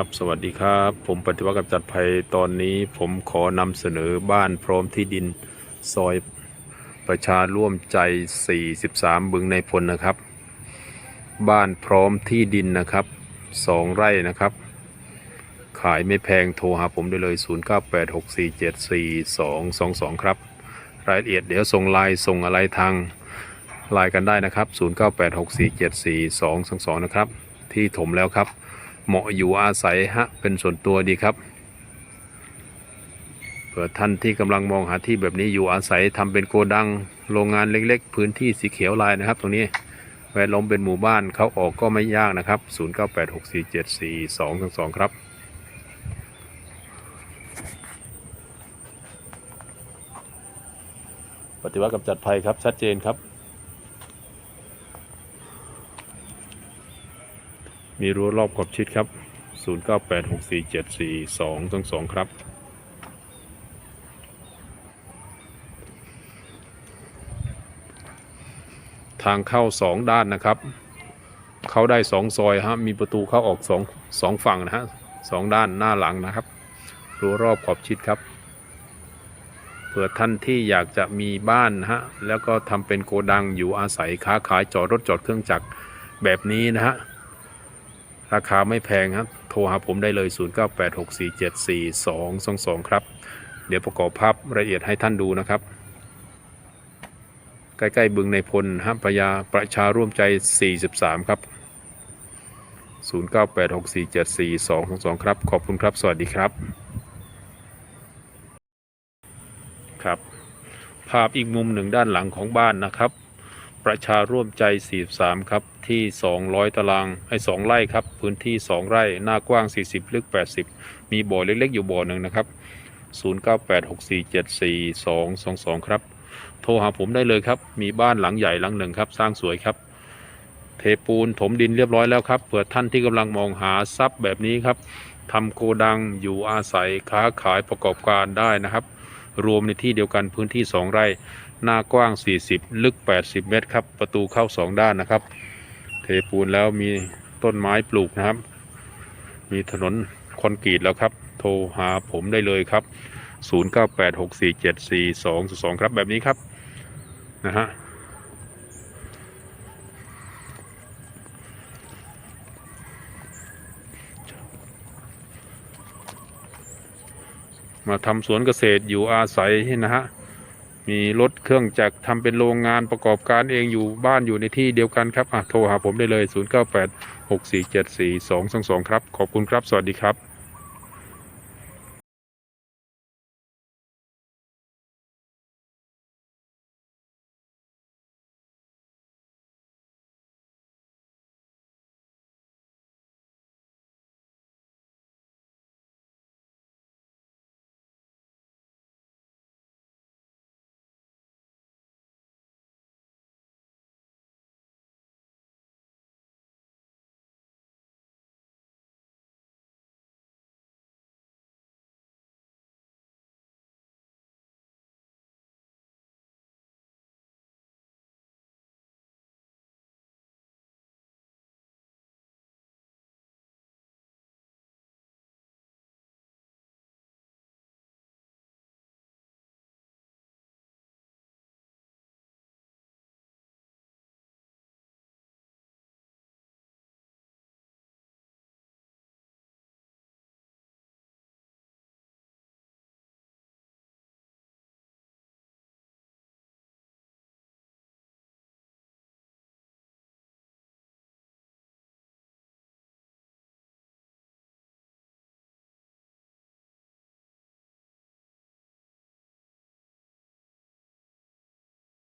ครับสวัสดีครับ ผมปฏิวัติกำจัดภัยตอนนี้ ผมขอนำเสนอบ้านพร้อมที่ดินซอยประชาร่วมใจ 43 บึงในพลนะครับ บ้านพร้อมที่ดินนะครับสองไร่นะครับ ขายไม่แพงโทรหาผมได้เลย 0986474222 ครับ รายละเอียดเดี๋ยวส่งไลน์ส่งอะไรทางไลน์กันได้นะครับ 0986474222 นะครับ ที่ถมแล้วครับ เหมาะอยู่อาศัยฮะเป็นส่วนตัวดีครับเผื่อท่านที่กำลังมองหาที่แบบนี้อยู่อาศัยทำเป็นโกดังโรงงานเล็กๆ พื้นที่สีเขียวลายนะครับ ตรงนี้แวดล้อมเป็นหมู่บ้านเขาออกก็ไม่ยากนะครับ 0986474222 ครับปฏิวัติกำจัดภัยครับชัดเจนครับ มีรั้วรอบขอบชิดครับ 0986474222 ครับ ทางเข้าสองด้านนะครับ เข้าได้สองซอยฮะ มีประตูเข้าออกสองสองฝั่งนะฮะสองด้านหน้าหลังนะครับรั้วรอบขอบชิดครับเผื่อท่านที่อยากจะมีบ้านนะฮะ แล้วก็ทำเป็นโกดังอยู่อาศัยค้าขายจอดรถจอดเครื่องจักรแบบนี้นะฮะ ราคาไม่แพงครับโทรหาผมได้เลย 0986474222 ครับ เดี๋ยวประกอบภาพละเอียดให้ท่านดูนะครับ ใกล้ ๆ บึงในพลฮับประยาประชาร่วมใจ 43 ครับ 0986474222 ครับ ขอบคุณครับ สวัสดีครับ ครับ ภาพอีกมุมหนึ่งด้านหลังของบ้านนะครับ ประชาร่วมใจ 43 ครับ ที่ 200 ตารางไอ้2ไร่ครับ พื้นที่ 2 ไร่ หน้ากว้าง 40 ลึก 80 มีบ่อเล็กๆ อยู่บ่อหนึ่งนะครับ 0986474222 ครับ โทรหาผมได้เลยครับ มีบ้านหลังใหญ่หลังหนึ่งครับ สร้างสวยครับ เทปูนถมดินเรียบร้อยแล้วครับ เผื่อท่านที่กำลังมองหาทรัพย์แบบนี้ครับทำโกดังอยู่อาศัยค้าขายประกอบการได้นะครับ รวมในที่เดียวกันพื้นที่ 2 ไร่ หน้ากว้าง 40 ลึก 80 เมตรครับ ประตูเข้า 2 ด้านนะครับ เทปูนแล้วมีต้นไม้ปลูกนะครับ มีถนนคอนกรีตแล้วครับ โทรหาผมได้เลยครับ 0986474222 ครับแบบนี้ครับนะฮะมาทำสวนเกษตรอยู่อาศัยนะฮะ มีรถเครื่องจักรทำเป็นโรงงานประกอบการเองอยู่บ้านอยู่ในที่เดียวกันครับอะโทรหาผมได้เลย 0986474222 ครับ ขอบคุณครับ สวัสดีครับ